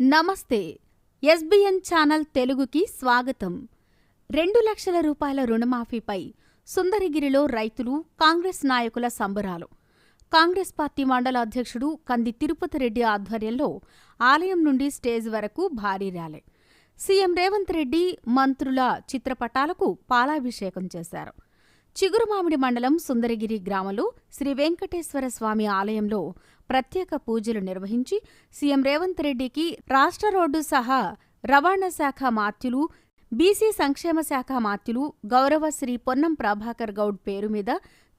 నమస్తే. SBN channel తెలుగుకి స్వాగతం. రెండు లక్షల రూపాయల రుణమాఫీపై సుందరగిరిలో రైతులు కాంగ్రెస్ నాయకుల సంబరాలు. కాంగ్రెస్ పార్టీ మండల అధ్యక్షుడు కంది తిరుపతి రెడ్డి ఆధ్వర్యంలో ఆలయం నుండి స్టేజ్ వరకు భారీ ర్యాలీ. సీఎం రేవంత్ రెడ్డి మంత్రుల చిత్రపటాలకు పాలాభిషేకం చేశారు. చిగురుమామిడి మండలం సుందరగిరి గ్రామంలో శ్రీ వెంకటేశ్వర స్వామి ఆలయంలో ప్రత్యేక పూజలు నిర్వహించి సీఎం రేవంత్ రెడ్డికి రాష్ట్ర రోడ్డు సహా రవాణా శాఖ మాత్యులు బీసీ సంక్షేమ శాఖ మాత్యులు గౌరవ శ్రీ పొన్నం ప్రభాకర్ గౌడ్ పేరు మీద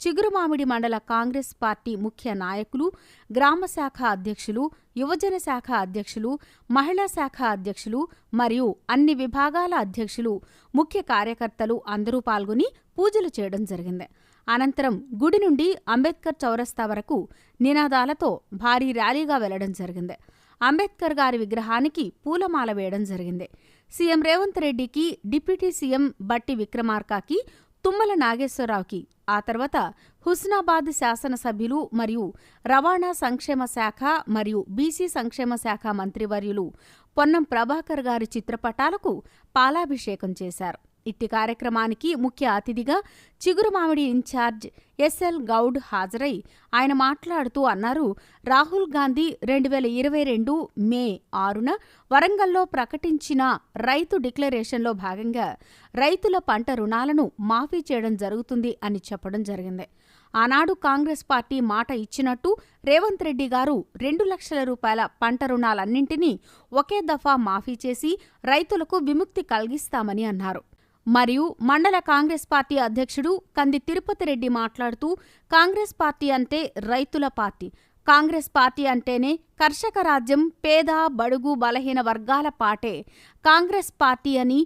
చిగురుమామిడి మండల కాంగ్రెస్ పార్టీ ముఖ్య నాయకులు గ్రామ శాఖ అధ్యక్షులు యువజన శాఖ అధ్యక్షులు మహిళా శాఖ అధ్యక్షులు మరియు అన్ని విభాగాల అధ్యక్షులు ముఖ్య కార్యకర్తలు అందరూ పాల్గొని పూజలు చేయడం జరిగింది. అనంతరం గుడి నుండి అంబేద్కర్ చౌరస్తా వరకు నినాదాలతో భారీ ర్యాలీగా వెళ్ళడం జరిగింది. అంబేద్కర్ గారి విగ్రహానికి పూలమాల వేయడం జరిగింది. సీఎం రేవంత్ రెడ్డికి డిప్యూటీ సీఎం బట్టి విక్రమార్కకి తుమ్మల నాగేశ్వరరావుకి ఆ తర్వాత హుస్నాబాద్ శాసనసభ్యులు మరియు రవాణా సంక్షేమ శాఖ మరియు బీసీ సంక్షేమ శాఖ మంత్రివర్యులు పొన్నం ప్రభాకర్ గారి చిత్రపటాలకు పాలాభిషేకం చేశారు. ఇట్టి కార్యక్రమానికి ముఖ్య అతిథిగా చిగురుమామిడి ఇన్ఛార్జ్ ఎస్ఎల్ గౌడ్ హాజరై ఆయన మాట్లాడుతూ అన్నారు రాహుల్ గాంధీ రెండు వేల ఇరవై రెండు మే ఆరున వరంగల్లో ప్రకటించిన రైతు డిక్లరేషన్లో భాగంగా రైతుల పంట రుణాలను మాఫీ చేయడం జరుగుతుంది అని చెప్పడం జరిగింది. ఆనాడు కాంగ్రెస్ పార్టీ మాట ఇచ్చినట్టు రేవంత్ రెడ్డి గారు రెండు లక్షల రూపాయల పంట రుణాలన్నింటినీ ఒకే దఫా మాఫీ చేసి రైతులకు విముక్తి కలిగిస్తామని అన్నారు. మరియు మండల కాంగ్రెస్ పార్టీ అధ్యక్షుడు కంది తిరుపతి రెడ్డి మాట్లాడుతూ కాంగ్రెస్ పార్టీ అంటే రైతుల పార్టీ. కాంగ్రెస్ పార్టీ అంటేనే కర్షక రాజ్యం పేద బడుగు బలహీన వర్గాల పాటే. కాంగ్రెస్ పార్టీ అని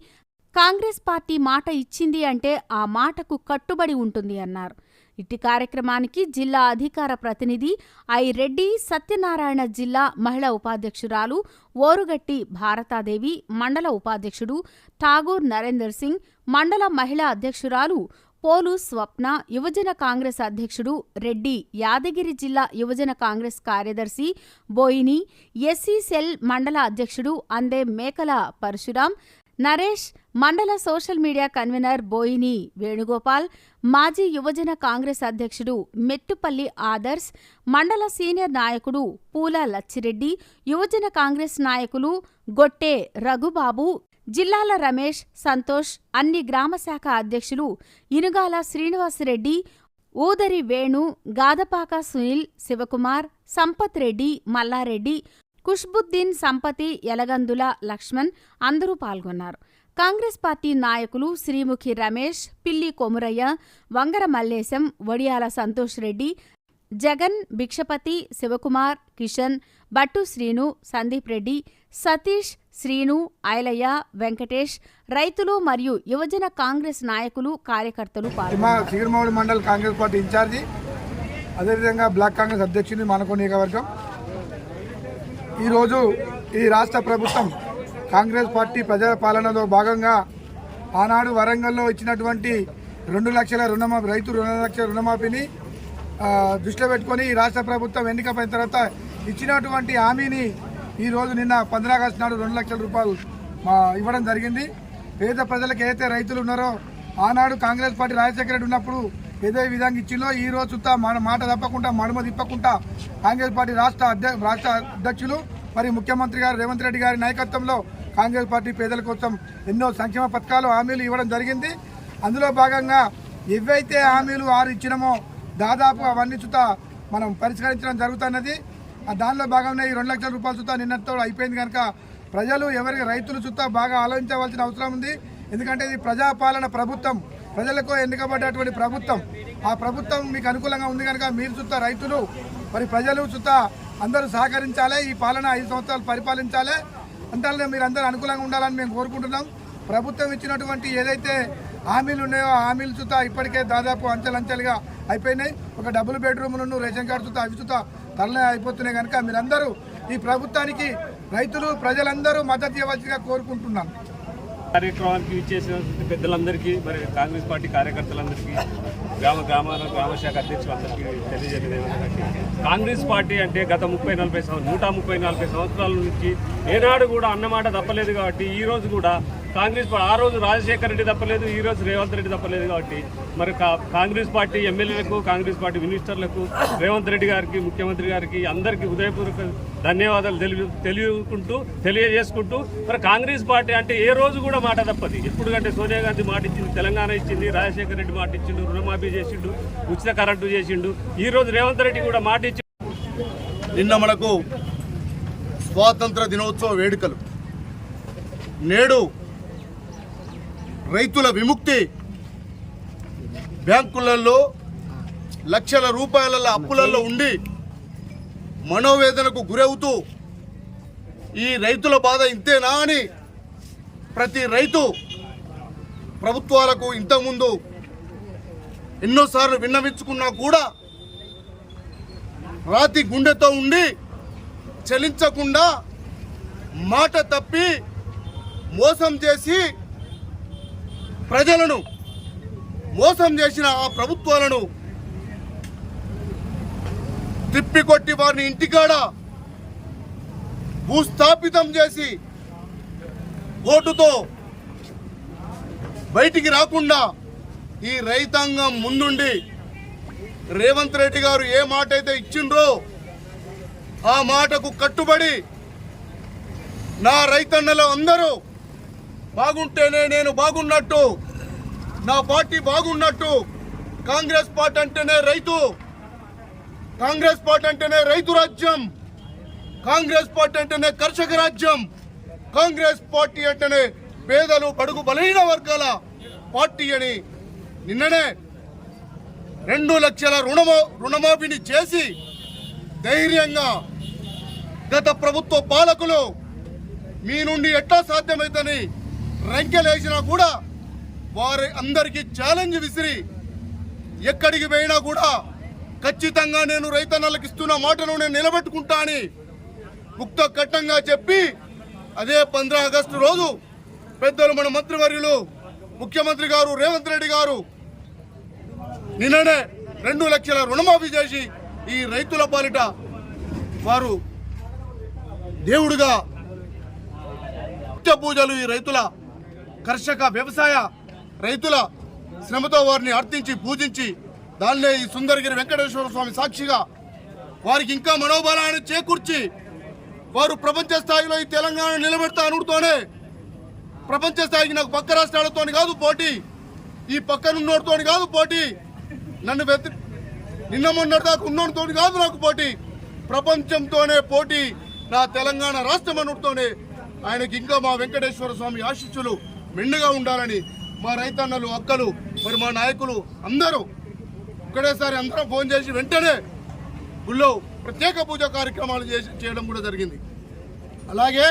కాంగ్రెస్ పార్టీ మాట ఇచ్చింది అంటే ఆ మాటకు కట్టుబడి ఉంటుంది అన్నారు. ఇట్టి కార్యక్రమానికి జిల్లా అధికార ప్రతినిధి ఐ రెడ్డి సత్యనారాయణ జిల్లా మహిళా ఉపాధ్యక్షురాలు ఓరుగట్టి భారతాదేవి మండల ఉపాధ్యక్షుడు ఠాగూర్ నరేందర్ సింగ్ మండల మహిళా అధ్యక్షురాలు పోలు స్వప్న యువజన కాంగ్రెస్ అధ్యక్షుడు రెడ్డి యాదగిరి జిల్లా యువజన కాంగ్రెస్ కార్యదర్శి బోయిని ఎస్సీ సెల్ మండల అధ్యక్షుడు అందే మేకల పరశురాం నరేష్ మండల social media convener Boini Venugopal మాజీ యువజన కాంగ్రెస్ అధ్యక్షుడు మెట్టుపల్లి ఆదర్శ్ మండల సీనియర్ నాయకుడు పూల లచ్చిరెడ్డి యువజన కాంగ్రెస్ నాయకులు గొట్టే రఘుబాబు జిల్లాల రమేష్ సంతోష్ అన్ని గ్రామశాఖ అధ్యక్షులు ఇనుగాల శ్రీనివాసరెడ్డి ఊదరి వేణు గాదపాక సునీల్ శివకుమార్ సంపత్ రెడ్డి మల్లారెడ్డి కుష్బుద్దీన్ సంపతి ఎలగందుల లక్ష్మణ్ అందరూ పాల్గొన్నారు. కాంగ్రెస్ పార్టీ నాయకులు శ్రీముఖి రమేష్ పిల్లి కొమురయ్య వంగర మల్లేశం వడియాల సంతోష్ రెడ్డి జగన్ భిక్షపతి శివకుమార్ కిషన్ బట్టు శ్రీను సందీప్ రెడ్డి సతీష్ శ్రీను ఐలయ్య వెంకటేష్ రైతులు మరియు యువజన కాంగ్రెస్ నాయకులు కార్యకర్తలు పాల్గొన్నారు. మండల్ కాంగ్రెస్ పార్టీ ఇన్ఛార్జి అదేవిధంగా బ్లాక్ కాంగ్రెస్ అధ్యక్షుని మనకు నియోజకవర్గం. ఈరోజు ఈ రాష్ట్ర ప్రభుత్వం కాంగ్రెస్ పార్టీ ప్రజా పాలనలో భాగంగా ఆనాడు వరంగల్లో ఇచ్చినటువంటి రెండు లక్షల రుణమాఫీ రైతు రెండు లక్షల రుణమాఫీని దృష్టిలో పెట్టుకొని ఈ రాష్ట్ర ప్రభుత్వం ఎన్నికపైన తర్వాత ఇచ్చినటువంటి హామీని ఈరోజు నిన్న పంద్రా ఆగస్టు నాడు రెండు లక్షల రూపాయలు ఇవ్వడం జరిగింది. పేద ప్రజలకు ఏదైతే రైతులు ఉన్నారో ఆనాడు కాంగ్రెస్ పార్టీ రాజశేఖర రెడ్డి ఉన్నప్పుడు ఏదే విధంగా ఇచ్చిందో ఈ రోజు చుట్టా మన మాట తప్పకుండా మడమ తిప్పకుండా కాంగ్రెస్ పార్టీ రాష్ట్ర అధ్య రాష్ట్ర అధ్యక్షులు మరి ముఖ్యమంత్రి గారు రేవంత్ రెడ్డి గారి నాయకత్వంలో కాంగ్రెస్ పార్టీ పేదల కోసం ఎన్నో సంక్షేమ పథకాలు హామీలు ఇవ్వడం జరిగింది. అందులో భాగంగా ఏవైతే హామీలు ఆరు ఇచ్చినామో దాదాపు అవన్నీ చుట్టా మనం పరిష్కరించడం జరుగుతున్నది. దానిలో భాగంగా ఈ రెండు లక్షల రూపాయల చుట్టా నిన్నతో అయిపోయింది కనుక ప్రజలు ఎవరికి రైతులు చుట్టా బాగా ఆలోచించవలసిన అవసరం ఉంది. ఎందుకంటే ఇది ప్రజాపాలన ప్రభుత్వం. ప్రజలకు ఎన్నికబడ్డటువంటి ప్రభుత్వం ఆ ప్రభుత్వం మీకు అనుకూలంగా ఉంది కనుక మీరు చుట్టా రైతులు మరి ప్రజలు చుట్టా అందరూ సహకరించాలి ఈ పాలన ఐదు సంవత్సరాలు పరిపాలించాలి. అంతే మీరు అందరూ అనుకూలంగా ఉండాలని మేము కోరుకుంటున్నాం. ప్రభుత్వం ఇచ్చినటువంటి ఏదైతే హామీలు ఉన్నాయో ఆ హామీలు చుట్టా ఇప్పటికే దాదాపు అంచెలంచెలుగా అయిపోయినాయి. ఒక డబుల్ బెడ్రూమ్లను రేషన్ కార్డు చుట్టా అవి చుట్టా తరలే అయిపోతున్నాయి కనుక మీరందరూ ఈ ప్రభుత్వానికి రైతులు ప్రజలందరూ మద్దతు ఇవ్వాల్సిందిగా కోరుకుంటున్నాం. కార్యక్రమానికి ఇచ్చేసిన పెద్దలందరికీ మరి కాంగ్రెస్ పార్టీ కార్యకర్తలందరికీ గ్రామ గ్రామాల గ్రామ శాఖ అధ్యక్షులందరికీ తెలియజేయలేదు కాంగ్రెస్ పార్టీ అంటే గత ముప్పై నలభై సంవత్సరం నూట ముప్పై నలభై సంవత్సరాల నుంచి ఏనాడు కూడా అన్నమాట తప్పలేదు కాబట్టి ఈ రోజు కూడా కాంగ్రెస్ ఆ రోజు రాజశేఖర్ రెడ్డి తప్పలేదు ఈ రోజు రేవంత్ రెడ్డి తప్పలేదు కాబట్టి. మరి కా- కాంగ్రెస్ పార్టీ ఎమ్మెల్యేలకు కాంగ్రెస్ పార్టీ మినిస్టర్లకు రేవంత్ రెడ్డి గారికి ముఖ్యమంత్రి గారికి అందరికీ ఉదయపూర్వక ధన్యవాదాలు తెలియ తెలియకుంటూ తెలియజేసుకుంటూ మరి కాంగ్రెస్ పార్టీ అంటే ఏ రోజు కూడా మాట తప్పది. ఎప్పుడు కంటే సోనియా గాంధీ మాట ఇచ్చింది తెలంగాణ ఇచ్చింది రాజశేఖర రెడ్డి మాట ఇచ్చిండు రుణమాఫీ చేసిండు ఉచిత కరెంటు చేసిండు ఈ రోజు రేవంత్ రెడ్డి కూడా మాట ఇచ్చి నిన్న మనకు స్వాతంత్ర దినోత్సవ వేడుకలు. నేడు రైతుల విముక్తి. బ్యాంకులలో లక్షల రూపాయల అప్పులలో ఉండి మనోవేదనకు గురవుతూ ఈ రైతుల బాధ ఇంతేనా అని ప్రతి రైతు ప్రభుత్వాలకు ఇంతకుముందు ఎన్నోసార్లు విన్నవించుకున్నా కూడా రాతి గుండెతో ఉండి చెలించకుండా మాట తప్పి మోసం చేసి ప్రజలను మోసం చేసిన ఆ ప్రభుత్వాలను తిప్పికొట్టి వారిని ఇంటికాడ భూస్థాపితం చేసి ఓటుతో బయటికి రాకుండా ఈ రైతాంగం ముందుండి రేవంత్ రెడ్డి గారు ఏ మాట అయితే ఇచ్చిండ్రో ఆ మాటకు కట్టుబడి నా రైతన్నలు అందరూ బాగుంటేనే నేను బాగున్నట్టు. నా పార్టీ బాగున్నట్టు. కాంగ్రెస్ పార్టీ అంటేనే రైతు. కాంగ్రెస్ పార్టీ అంటేనే రైతు రాజ్యం. కాంగ్రెస్ పార్టీ అంటేనే కర్షక రాజ్యం. కాంగ్రెస్ పార్టీ అంటేనే పేదలు బడుగు బలహీన వర్గాల పార్టీ అని నిన్ననే రెండు లక్షల రుణమో రుణమాఫీని చేసి ధైర్యంగా గత ప్రభుత్వ పాలకులు మీ నుండి ఎట్లా సాధ్యమైతని రంకెలేసినా కూడా వారి అందరికీ ఛాలెంజ్ విసిరి ఎక్కడికి పోయినా కూడా ఖచ్చితంగా నేను రైతన్నలకు ఇస్తున్న మాటను నేను నిలబెట్టుకుంటా అని ముక్త కట్టంగా చెప్పి అదే పంద్రా ఆగస్టు రోజు పెద్దలు మన మంత్రివర్యులు ముఖ్యమంత్రి గారు రేవంత్ రెడ్డి గారు నిన్ననే రెండు లక్షల రుణమాఫీ చేసి ఈ రైతుల పాలిట వారు దేవుడుగా నిత్య పూజలు ఈ రైతుల కర్షక వ్యవసాయ రైతుల శ్రమతో వారిని అర్థించి పూజించి దానిలో ఈ సుందరగిరి వెంకటేశ్వర స్వామి సాక్షిగా వారికి ఇంకా మనోబలాన్ని చేకూర్చి వారు ప్రపంచ స్థాయిలో ఈ తెలంగాణ నిలబెడతా అనుడుతోనే ప్రపంచ స్థాయికి నాకు పక్క రాష్ట్రాలతో కాదు పోటీ ఈ పక్కనున్నోడితో కాదు పోటీ నన్ను వెతి నిన్న మొన్నటిదాకా ఉన్నోడితో కాదు నాకు పోటీ ప్రపంచంతోనే పోటీ నా తెలంగాణ రాష్ట్రం అనుడితోనే ఆయనకి ఇంకా మా వెంకటేశ్వర స్వామి ఆశీస్సులు మెండుగా ఉండాలని మా రైతన్నలు అక్కలు మరి మా నాయకులు అందరూ ఒకటేసారి అందరం ఫోన్ చేసి వెంటనే గుళ్ళో ప్రత్యేక పూజ కార్యక్రమాలు చేసి చేయడం కూడా జరిగింది. అలాగే